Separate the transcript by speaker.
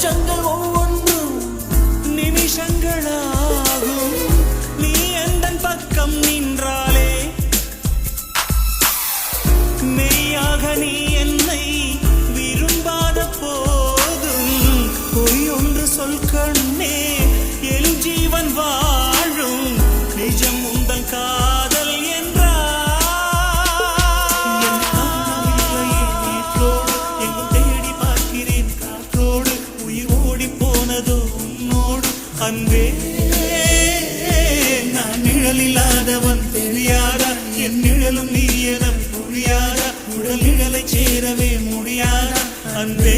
Speaker 1: அச்சங்கள் ஒவ்வொன்றும் நிமிஷங்களாகும். நீ எந்த பக்கம் நின்றாலே? மெய்யாக நீ என்னை விரும்பாத போதும். பொய் ஒன்று சொல் கண்ணே என் ஜீவன் வாழும். நிஜம் உங்கள் கா அன்பே நான் நிழல் இல்லாதவன் தெரியாதா? என் நிழலும் நீ என புரியாதா? உடல் நிழலை சேரவே முடியாதா? அன்பே